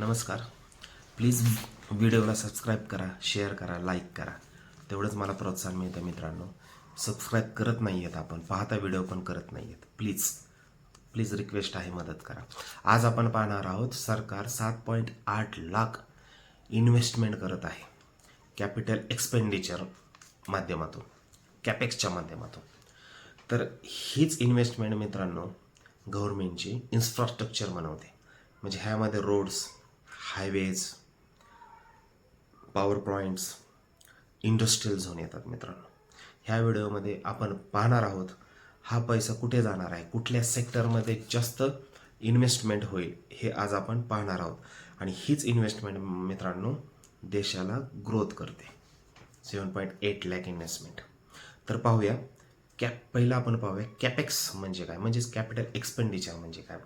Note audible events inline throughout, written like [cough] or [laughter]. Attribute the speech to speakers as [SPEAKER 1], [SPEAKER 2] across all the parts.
[SPEAKER 1] नमस्कार. प्लीज व्हिडिओला सबस्क्राईब करा शेअर करा लाईक करा. तेवढंच मला प्रोत्साहन मिळतं मित्रांनो. सबस्क्राईब करत नाही आहेत आपण पाहता व्हिडिओ पण करत नाही आहेत प्लीज प्लीज रिक्वेस्ट आहे मदत करा. आज आपण पाहणार आहोत सरकार सात पॉईंट आठ लाख इन्व्हेस्टमेंट करत आहे. कॅपिटल एक्सपेंडिचर माध्यमातून कॅपेक्सच्या माध्यमातून. तर हीच इन्व्हेस्टमेंट मित्रांनो गव्हर्मेंटची इन्फ्रास्ट्रक्चर बनवते. म्हणजे ह्यामध्ये roads highways power points industrial zone येतात मित्रांनो. ह्या व्हिडिओमध्ये आपण पाहणार आहोत हा पैसा कुठे जाणार आहे कुठल्या सेक्टरमध्ये जास्त इन्व्हेस्टमेंट होईल हे आज आपण पाहणार आहोत. आणि हीच इन्व्हेस्टमेंट मित्रांनो देशाला ग्रोथ करते. Seven point eight lakh investment तर पाहूया कॅप पहिलं आपण पाहूया कॅपेक्स म्हणजे काय? म्हणजेच कॅपिटल एक्सपेंडिचर म्हणजे काय?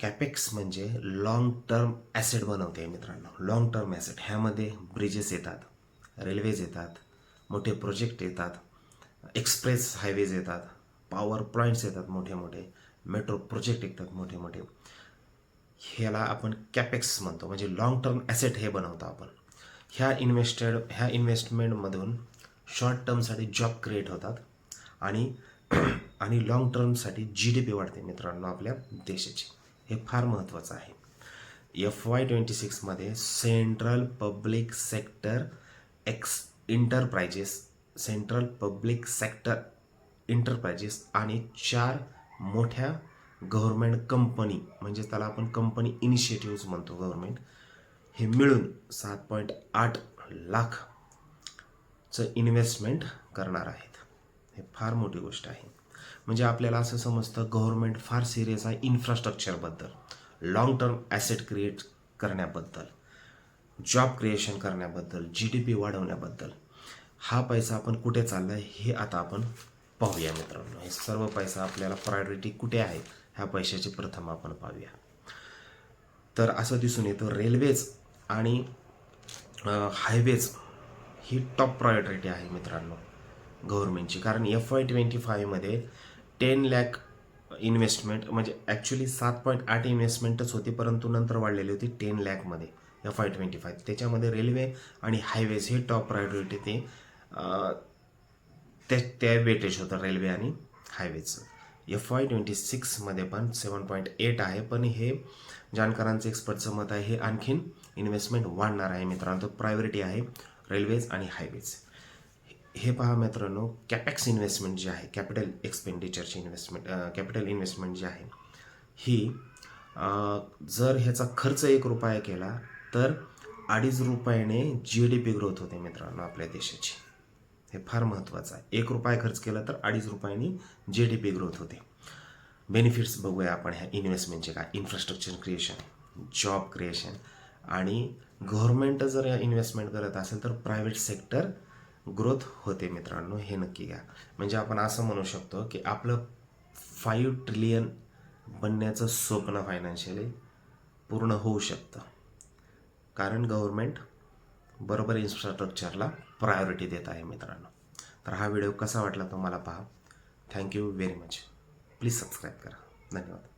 [SPEAKER 1] कॅपेक्स म्हणजे लॉंग टर्म ॲसेट बनवते मित्रांनो. लॉंग टर्म ॲसेट ह्यामध्ये ब्रिजेस येतात रेल्वेज येतात मोठे प्रोजेक्ट येतात एक्सप्रेस हायवेज येतात पॉवर प्लांट्स येतात मोठे मोठे मेट्रो प्रोजेक्ट येतात मोठे मोठे ह्याला आपण कॅपेक्स म्हणतो. म्हणजे लॉंग टर्म ॲसेट हे बनवतो आपण. ह्या इन्व्हेस्टेड ह्या इन्व्हेस्टमेंटमधून शॉर्ट टर्मसाठी जॉब क्रिएट होतात आणि [clears throat] आणि लॉंग टर्मसाठी जी डी पी वाढते मित्रांनो आपल्या देशाची. हे फार महत्त्वाचं आहे. F Y twenty सिक्समध्ये central public sector ex enterprises central public sector enterprises आणि चार मोठ्या गव्हर्मेंट कंपनी म्हणजे त्याला आपण कंपनी इनिशिएटिव्ज म्हणतो गव्हर्मेंट हे मिळून सात पॉईंट आठ लाखचं इन्व्हेस्टमेंट करणार आहेत. हे फार मोठी गोष्ट आहे. म्हणजे आपल्याला असं समजतं गव्हर्मेंट फार सिरियस आहे इन्फ्रास्ट्रक्चरबद्दल लाँग टर्म ॲसेट क्रिएट करण्याबद्दल. जॉब क्रिएशन करण्याबद्दल. जी डी पी वाढवण्याबद्दल. हा पैसा आपण कुठे चालला आहे हे आता आपण पाहूया मित्रांनो. हे सर्व पैसा आपल्याला प्रायोरिटी कुठे आहे ह्या पैशाची प्रथम आपण पाहूया. तर असं दिसून येतं रेल्वेज आणि हायवेज ही टॉप प्रायोरिटी आहे मित्रांनो. गव्हर्मेंटची कारण एफ वाय ट्वेंटी फायमध्ये टेन लॅक इन्व्हेस्टमेंट म्हणजे ॲक्च्युली सात पॉईंट आठ इन्व्हेस्टमेंटच होती परंतु नंतर वाढलेली होती टेन लॅकमध्ये एफ आय ट्वेंटी फाय त्याच्यामध्ये रेल्वे आणि हायवेज हे टॉप प्रायोरिटी ते त्या त्या वेटेज होतं रेल्वे आणि हायवेचं एफ वाय ट्वेंटी सिक्समध्ये पण सेवन पॉईंट एट आहे पण हे जाणकारांचं एक्सपर्टचं मत आहे हे आणखीन इन्व्हेस्टमेंट वाढणार आहे मित्रांनो. प्रायोरिटी आहे रेल्वेज आणि हायवेज हे पहा मित्रांनो कॅपेक्स इन्व्हेस्टमेंट जी आहे कॅपिटल एक्सपेंडिचरची इन्व्हेस्टमेंट कॅपिटल इन्व्हेस्टमेंट जी आहे ही जर ह्याचा खर्च एक रुपया केला तर अडीच रुपयाने जी डी पी ग्रोथ होते मित्रांनो आपल्या देशाची. हे फार महत्त्वाचं आहे. एक रुपया खर्च केला तर अडीच रुपयांनी जी डी पी ग्रोथ होते. बेनिफिट्स बघूया आपण ह्या इन्व्हेस्टमेंटचे काय इन्फ्रास्ट्रक्चर क्रिएशन जॉब क्रिएशन आणि गव्हर्मेंट जर या इन्व्हेस्टमेंट करत असेल तर प्रायव्हेट सेक्टर ग्रोथ होते मित्रांनो हे नक्की घ्या. म्हणजे आपण असं म्हणू शकतो की आपलं फाईव्ह ट्रिलियन बनण्याचं स्वप्न फायनान्शियली पूर्ण होऊ शकतं. कारण गव्हर्मेंट बरोबर इन्फ्रास्ट्रक्चरला प्रायोरिटी देत आहे मित्रांनो. तर हा व्हिडिओ कसा वाटला तुम्हाला पहा. Thank you very much please subscribe करा. धन्यवाद.